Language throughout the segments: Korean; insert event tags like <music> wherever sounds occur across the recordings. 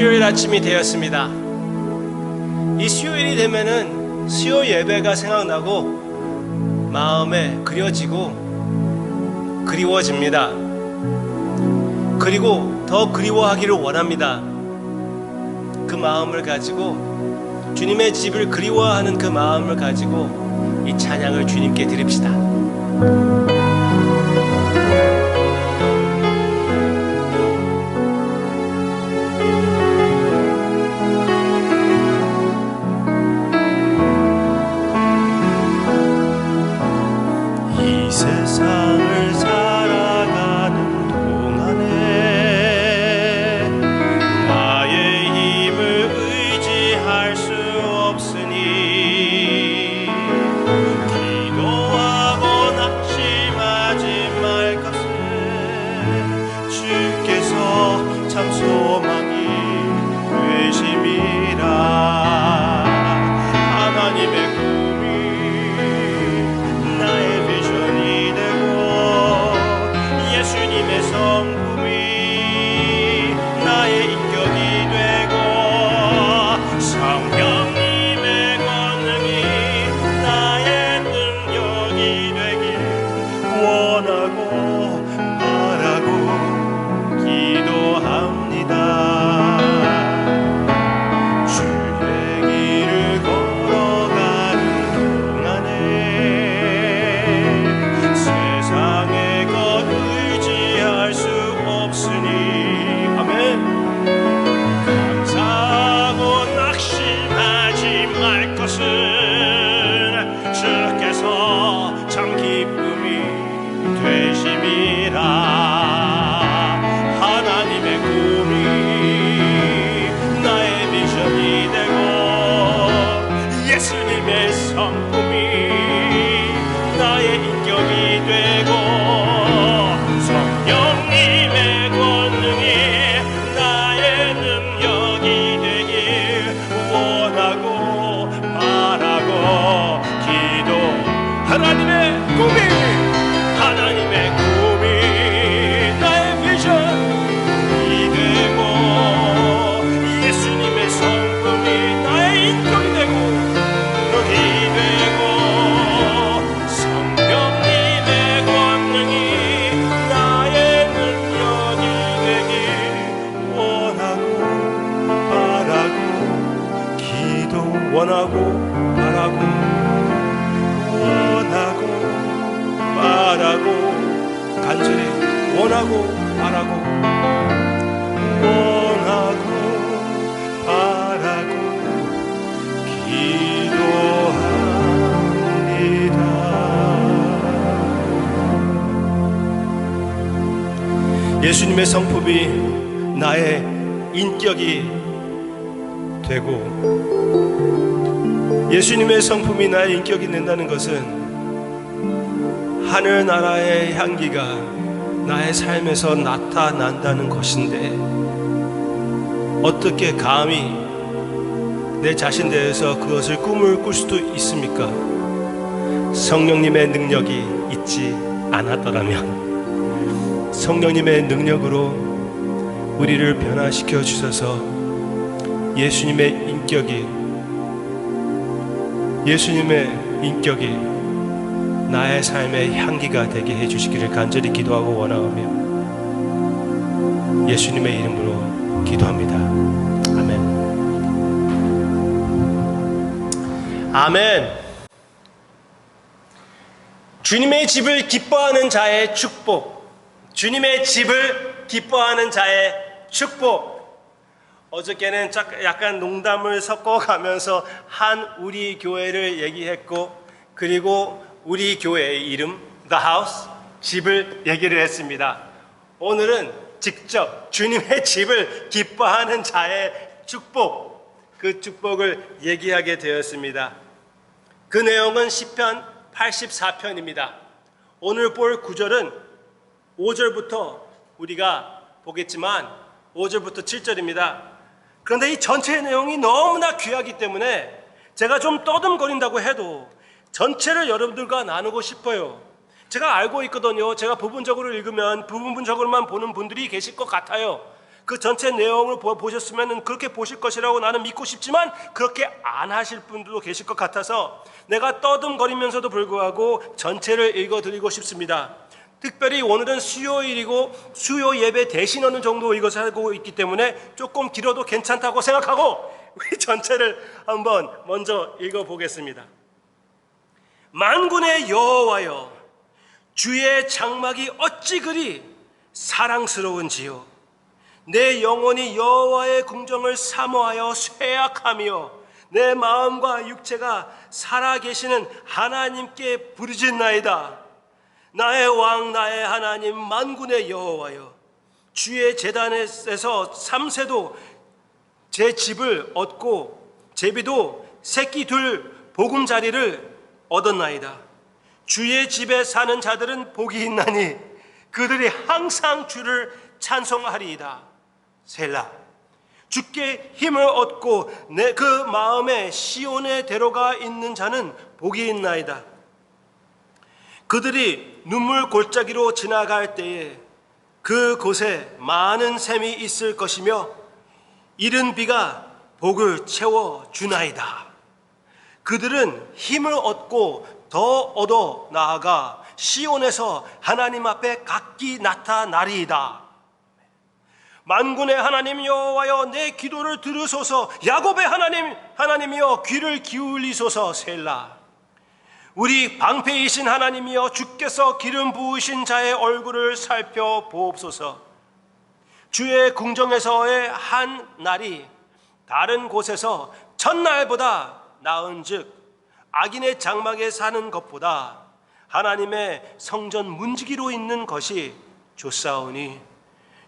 수요일 아침이 되었습니다. 이 수요일이 되면은 수요 예배가 생각나고 마음에 그려지고 그리워집니다. 그리고 더 그리워하기를 원합니다. 그 마음을 가지고 주님의 집을 그리워하는 그 마음을 가지고 이 찬양을 주님께 드립시다. 예수님의 성품이 나의 인격이 되고 예수님의 성품이 나의 인격이 된다는 것은 하늘 나라의 향기가 나의 삶에서 나타난다는 것인데 어떻게 감히 내 자신 대해서 그것을 꿈을 꿀 수도 있습니까? 성령님의 능력이 있지 않았더라면 성령님의 능력으로 우리를 변화시켜 주셔서 예수님의 인격이 예수님의 인격이 나의 삶의 향기가 되게 해 주시기를 간절히 기도하고 원하오며 예수님의 이름으로 기도합니다. 아멘. 아멘. 주님의 집을 기뻐하는 자의 축복. 주님의 집을 기뻐하는 자의 축복. 어저께는 짝- 약간 농담을 섞어가면서 한 우리 교회를 얘기했고 그리고 우리 교회의 이름 The House 집을 얘기를 했습니다. 오늘은 직접 주님의 집을 기뻐하는 자의 축복 그 축복을 얘기하게 되었습니다. 그 내용은 시편 84편입니다. 오늘 볼 구절은 5절부터 우리가 보겠지만 5절부터 7절입니다. 그런데 이 전체의 내용이 너무나 귀하기 때문에 제가 좀 떠듬거린다고 해도 전체를 여러분들과 나누고 싶어요. 제가 알고 있거든요. 제가 부분적으로 읽으면 부분적으로만 보는 분들이 계실 것 같아요. 그 전체 내용을 보- 보셨으면 그렇게 보실 것이라고 나는 믿고 싶지만 그렇게 안 하실 분들도 계실 것 같아서 내가 떠듬거리면서도 불구하고 전체를 읽어드리고 싶습니다. 특별히 오늘은 수요일이고 수요 예배 대신 어느 정도 이것을 하고 있기 때문에 조금 길어도 괜찮다고 생각하고 <laughs> 우리 전체를 한번 먼저 읽어보겠습니다. 만군의 여호와여 주의 장막이 어찌 그리 사랑스러운지요 내 영혼이 여호와의 궁정을 사모하여 쇠약하며 내 마음과 육체가 살아계시는 하나님께 부르짖나이다 나의 왕 나의 하나님 만군의 여호와여 주의 재단에서 삼세도 제 집을 얻고 제비도 새끼 둘 보금자리를 얻었나이다. 주의 집에 사는 자들은 복이 있나니 그들이 항상 주를 찬송하리이다. 셀라. 주께 힘을 얻고 내 그 마음에 시온의 대로가 있는 자는 복이 있나이다. 그들이 눈물 골짜기로 지나갈 때에 그 곳에 많은 샘이 있을 것이며 이른 비가 복을 채워 주나이다. 그들은 힘을 얻고 더 얻어 나아가 시온에서 하나님 앞에 각기 나타나리이다. 만군의 하나님 여호와여 내 기도를 들으소서 야곱의 하나님 하나님이여 귀를 기울이소서 셀라 우리 방패이신 하나님이여 주께서 기름 부으신 자의 얼굴을 살펴 보옵소서. 주의 궁정에서의 한 날이 다른 곳에서 첫날보다 나은즉 악인의 장막에 사는 것보다 하나님의 성전 문지기로 있는 것이 좋사오니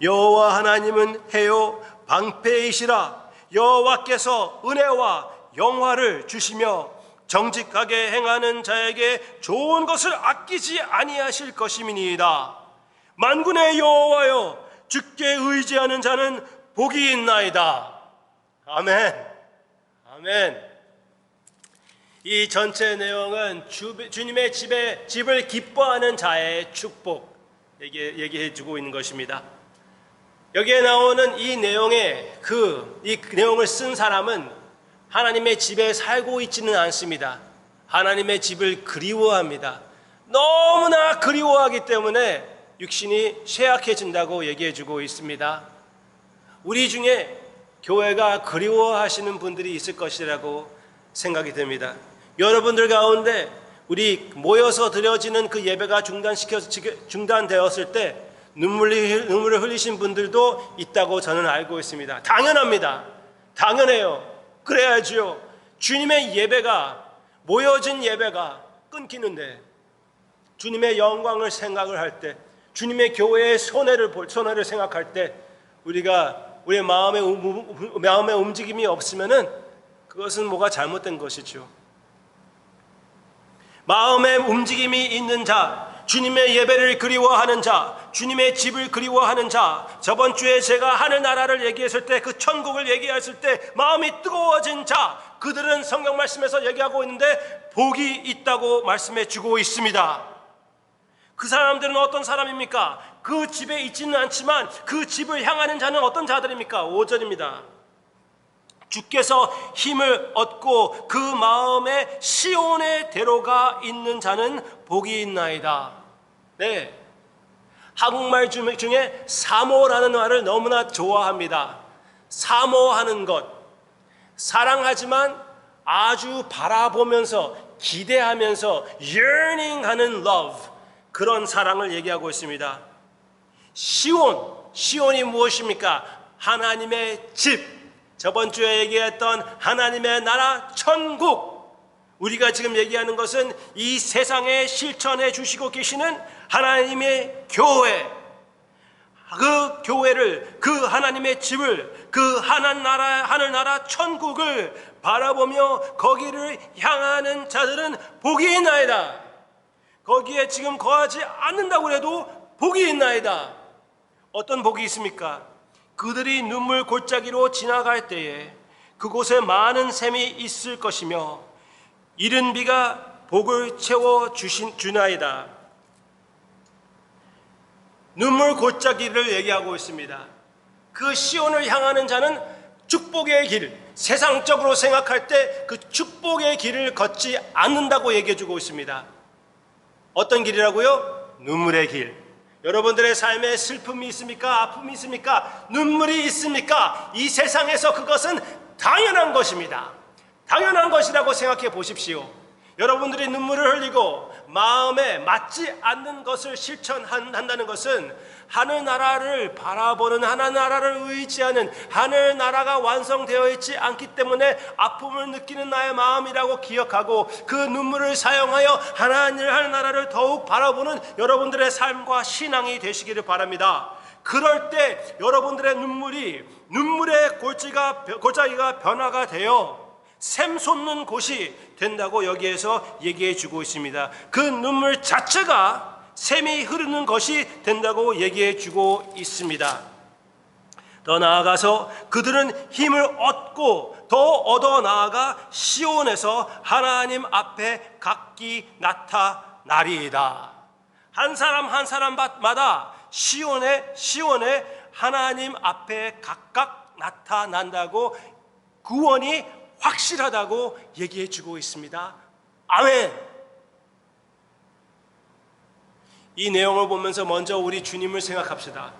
여호와 하나님은 해요 방패이시라. 여호와께서 은혜와 영화를 주시며 정직하게 행하는 자에게 좋은 것을 아끼지 아니하실 것임이니이다. 만군의 여호와여 주께 의지하는 자는 복이 있나이다. 아멘. 아멘. 이 전체 내용은 주, 주님의 집에 집을 기뻐하는 자의 축복. 얘기, 얘기해 주고 있는 것입니다. 여기에 나오는 이 내용의 그, 이 내용을 쓴 사람은 하나님의 집에 살고 있지는 않습니다. 하나님의 집을 그리워합니다. 너무나 그리워하기 때문에 육신이 쇠약해진다고 얘기해 주고 있습니다. 우리 중에 교회가 그리워하시는 분들이 있을 것이라고 생각이 됩니다. 여러분들 가운데 우리 모여서 드려지는 그 예배가 중단시켜 중단되었을 때 눈물을 흘리신 분들도 있다고 저는 알고 있습니다. 당연합니다. 당연해요. 그래야지요. 주님의 예배가 모여진 예배가 끊기는데 주님의 영광을 생각을 할 때, 주님의 교회의 손해를 볼 손해를 생각할 때 우리가 우리의 마음의 움- 마음의 움직임이 없으면은 그것은 뭐가 잘못된 것이죠. 마음의 움직임이 있는 자, 주님의 예배를 그리워하는 자, 주님의 집을 그리워하는 자, 저번 주에 제가 하늘나라를 얘기했을 때 그 천국을 얘기했을 때 마음이 뜨거워진 자, 그들은 성경 말씀에서 얘기하고 있는데 복이 있다고 말씀해 주고 있습니다. 그 사람들은 어떤 사람입니까? 그 집에 있지는 않지만 그 집을 향하는 자는 어떤 자들입니까? 5절입니다. 주께서 힘을 얻고 그 마음에 시온의 대로가 있는 자는 복이 있나이다. 네. 한국말 중- 중에 사모라는 말을 너무나 좋아합니다. 사모하는 것. 사랑하지만 아주 바라보면서 기대하면서 yearning 하는 love. 그런 사랑을 얘기하고 있습니다. 시온, 시온이 무엇입니까? 하나님의 집. 저번 주에 얘기했던 하나님의 나라 천국. 우리가 지금 얘기하는 것은 이 세상에 실천해 주시고 계시는 하나님의 교회. 그 교회를, 그 하나님의 집을, 그 하늘 나라, 하늘 나라 천국을 바라보며 거기를 향하는 자들은 복이 있나이다. 거기에 지금 거하지 않는다고 해도 복이 있나이다. 어떤 복이 있습니까? 그들이 눈물 골짜기로 지나갈 때에 그곳에 많은 샘이 있을 것이며 이른 비가 복을 채워 주신 주나이다. 눈물 골짜기를 얘기하고 있습니다. 그 시온을 향하는 자는 축복의 길, 세상적으로 생각할 때 그 축복의 길을 걷지 않는다고 얘기해 주고 있습니다. 어떤 길이라고요? 눈물의 길. 여러분들의 삶에 슬픔이 있습니까? 아픔이 있습니까? 눈물이 있습니까? 이 세상에서 그것은 당연한 것입니다. 당연한 것이라고 생각해 보십시오. 여러분들이 눈물을 흘리고 마음에 맞지 않는 것을 실천한다는 것은 하늘나라를 바라보는 하늘나라를 의지하는 하늘나라가 완성되어 있지 않기 때문에 아픔을 느끼는 나의 마음이라고 기억하고 그 눈물을 사용하여 하나님 하늘나라를 더욱 바라보는 여러분들의 삶과 신앙이 되시기를 바랍니다. 그럴 때 여러분들의 눈물이 눈물의 골짜기가 변화가 되어 샘 솟는 곳이 된다고 여기에서 얘기해 주고 있습니다. 그 눈물 자체가 샘이 흐르는 것이 된다고 얘기해 주고 있습니다. 더 나아가서 그들은 힘을 얻고 더 얻어 나아가 시온에서 하나님 앞에 각기 나타나리이다. 한 사람 한 사람마다 시온에 시온에 하나님 앞에 각각 나타난다고 구원이 확실하다고 얘기해 주고 있습니다. 아멘. 이 내용을 보면서 먼저 우리 주님을 생각합시다.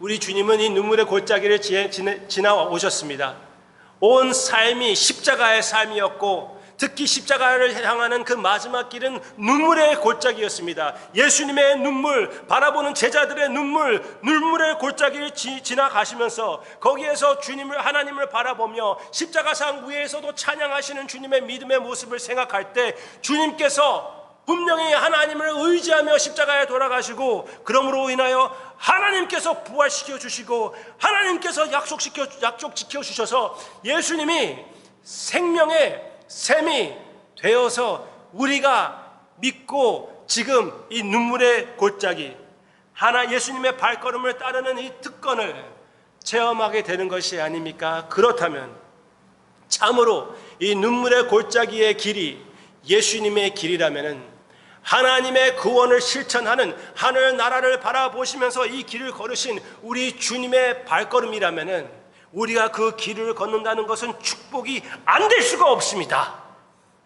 우리 주님은 이 눈물의 골짜기를 지나 오셨습니다. 온 삶이 십자가의 삶이었고 특히 십자가를 향하는 그 마지막 길은 눈물의 골짜기였습니다. 예수님의 눈물, 바라보는 제자들의 눈물, 눈물의 골짜기를 지, 지나가시면서 거기에서 주님을 하나님을 바라보며 십자가상 위에서도 찬양하시는 주님의 믿음의 모습을 생각할 때 주님께서 분명히 하나님을 의지하며 십자가에 돌아가시고 그러므로 인하여 하나님께서 부활시켜 주시고 하나님께서 약속시켜 약속 지켜 주셔서 예수님이 생명의 샘이 되어서 우리가 믿고 지금 이 눈물의 골짜기 하나 예수님의 발걸음을 따르는 이 특권을 체험하게 되는 것이 아닙니까? 그렇다면 참으로 이 눈물의 골짜기의 길이 예수님의 길이라면은 하나님의 구원을 실천하는 하늘 나라를 바라보시면서 이 길을 걸으신 우리 주님의 발걸음이라면은 우리가 그 길을 걷는다는 것은 축복이 안 될 수가 없습니다.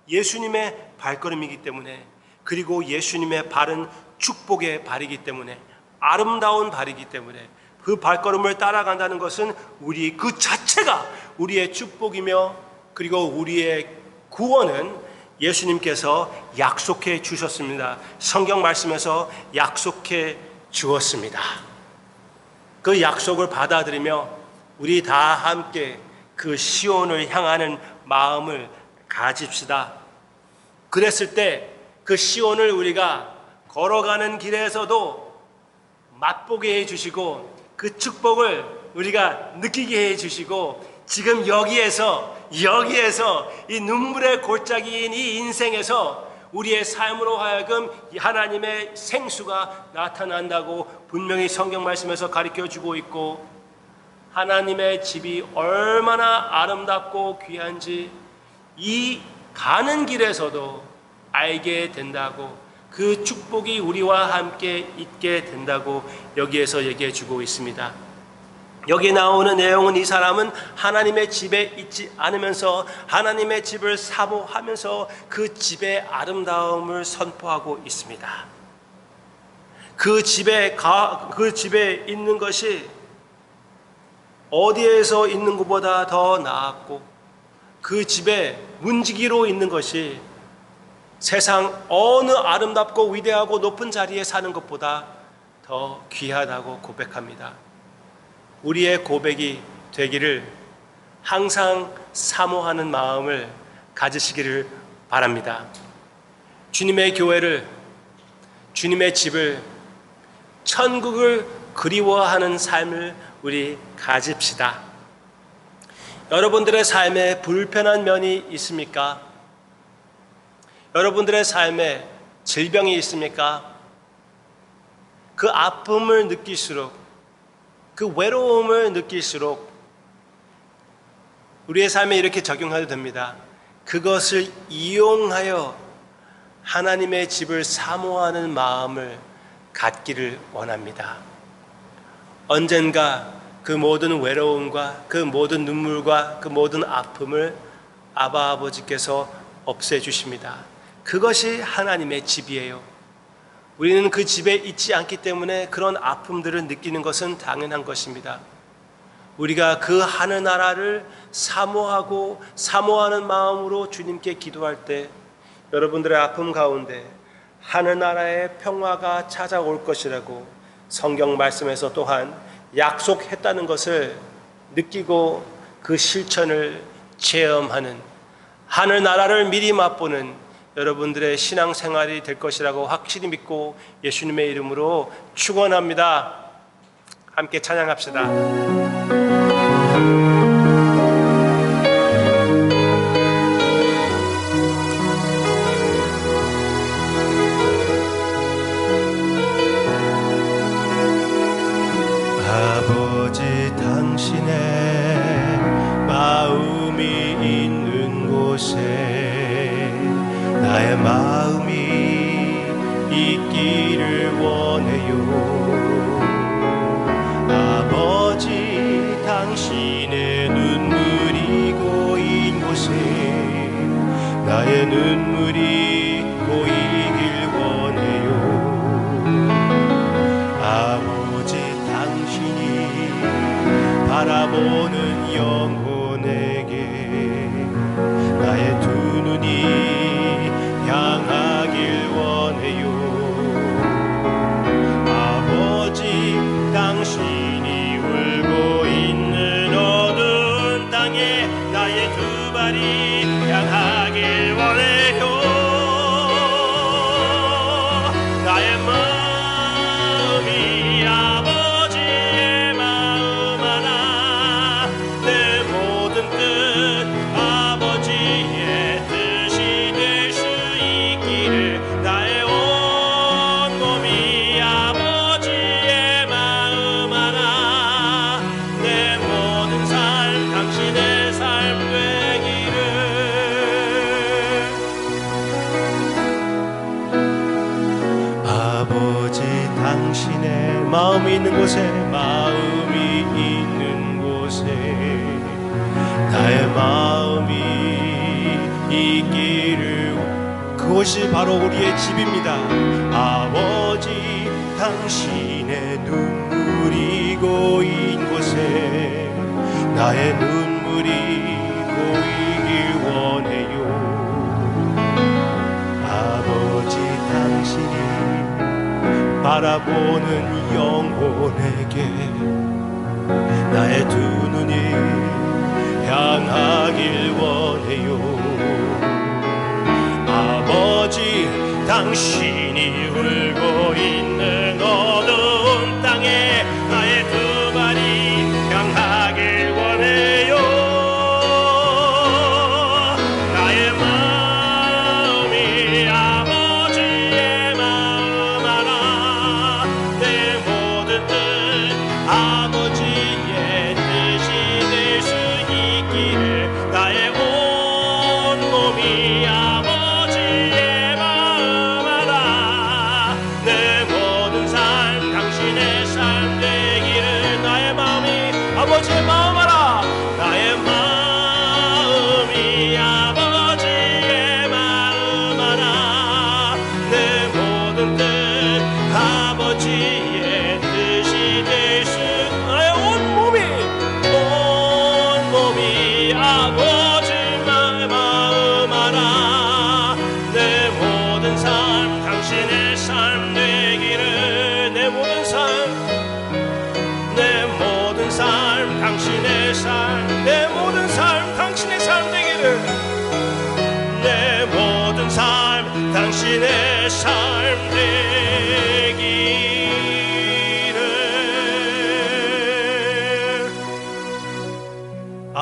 예수님의 발걸음이기 때문에 그리고 예수님의 발은 축복의 발이기 때문에 아름다운 발이기 때문에 그 발걸음을 따라간다는 것은 우리 그 자체가 우리의 축복이며 그리고 우리의 구원은 예수님께서 약속해 주셨습니다. 성경 말씀에서 약속해 주었습니다. 그 약속을 받아들이며 우리 다 함께 그 시온을 향하는 마음을 가집시다. 그랬을 때 그 시온을 우리가 걸어가는 길에서도 맛보게 해 주시고 그 축복을 우리가 느끼게 해 주시고 지금 여기에서 여기에서 이 눈물의 골짜기인 이 인생에서 우리의 삶으로 하여금 하나님의 생수가 나타난다고 분명히 성경 말씀에서 가르쳐 주고 있고 하나님의 집이 얼마나 아름답고 귀한지 이 가는 길에서도 알게 된다고 그 축복이 우리와 함께 있게 된다고 여기에서 얘기해 주고 있습니다. 여기 나오는 내용은 이 사람은 하나님의 집에 있지 않으면서 하나님의 집을 사모하면서 그 집의 아름다움을 선포하고 있습니다. 그 집에 가, 그 집에 있는 것이 어디에서 있는 것보다 더 나았고 그 집에 문지기로 있는 것이 세상 어느 아름답고 위대하고 높은 자리에 사는 것보다 더 귀하다고 고백합니다. 우리의 고백이 되기를 항상 사모하는 마음을 가지시기를 바랍니다. 주님의 교회를, 주님의 집을, 천국을 그리워하는 삶을 우리 가집시다. 여러분들의 삶에 불편한 면이 있습니까? 여러분들의 삶에 질병이 있습니까? 그 아픔을 느낄수록 그 외로움을 느낄수록 우리의 삶에 이렇게 적용해도 됩니다. 그것을 이용하여 하나님의 집을 사모하는 마음을 갖기를 원합니다. 언젠가 그 모든 외로움과 그 모든 눈물과 그 모든 아픔을 아바 아버지께서 없애 주십니다. 그것이 하나님의 집이에요. 우리는 그 집에 있지 않기 때문에 그런 아픔들을 느끼는 것은 당연한 것입니다. 우리가 그 하늘나라를 사모하고 사모하는 마음으로 주님께 기도할 때 여러분들의 아픔 가운데 하늘나라의 평화가 찾아올 것이라고 성경 말씀에서 또한 약속했다는 것을 느끼고 그 실천을 체험하는 하늘 나라를 미리 맛보는 여러분들의 신앙 생활이 될 것이라고 확실히 믿고 예수님의 이름으로 축원합니다. 함께 찬양합시다. 눈물이 향 그곳이 바로 우리의 집입니다? 아버지 당신의 눈물이 고인 곳에 나의 눈물이 고이길 원해요. 아버지 당신이 바라보는 영혼에게 나의 두 눈이 향하길 원해요 당신이 울고 있는 어두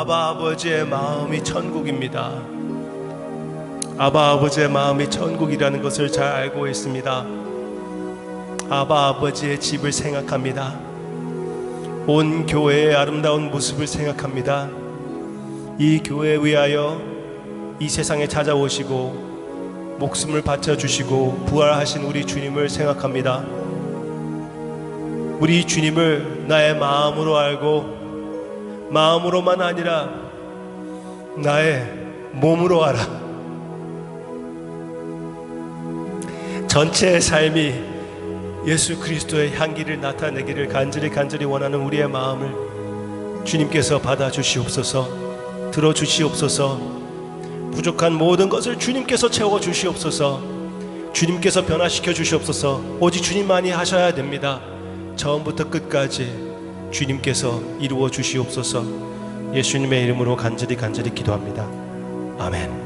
아바 아버지의 마음이 천국입니다. 아바 아버지의 마음이 천국이라는 것을 잘 알고 있습니다. 아바 아버지의 집을 생각합니다. 온 교회의 아름다운 모습을 생각합니다. 이 교회에 위하여 이 세상에 찾아오시고 목숨을 바쳐 주시고 부활하신 우리 주님을 생각합니다. 우리 주님을 나의 마음으로 알고 마음으로만 아니라 나의 몸으로 알아. 전체의 삶이 예수 그리스도의 향기를 나타내기를 간절히 간절히 원하는 우리의 마음을 주님께서 받아 주시옵소서. 들어 주시옵소서. 부족한 모든 것을 주님께서 채워 주시옵소서. 주님께서 변화시켜 주시옵소서. 오직 주님만이 하셔야 됩니다. 처음부터 끝까지 주님께서 이루어 주시옵소서. 예수님의 이름으로 간절히 간절히 기도합니다. 아멘.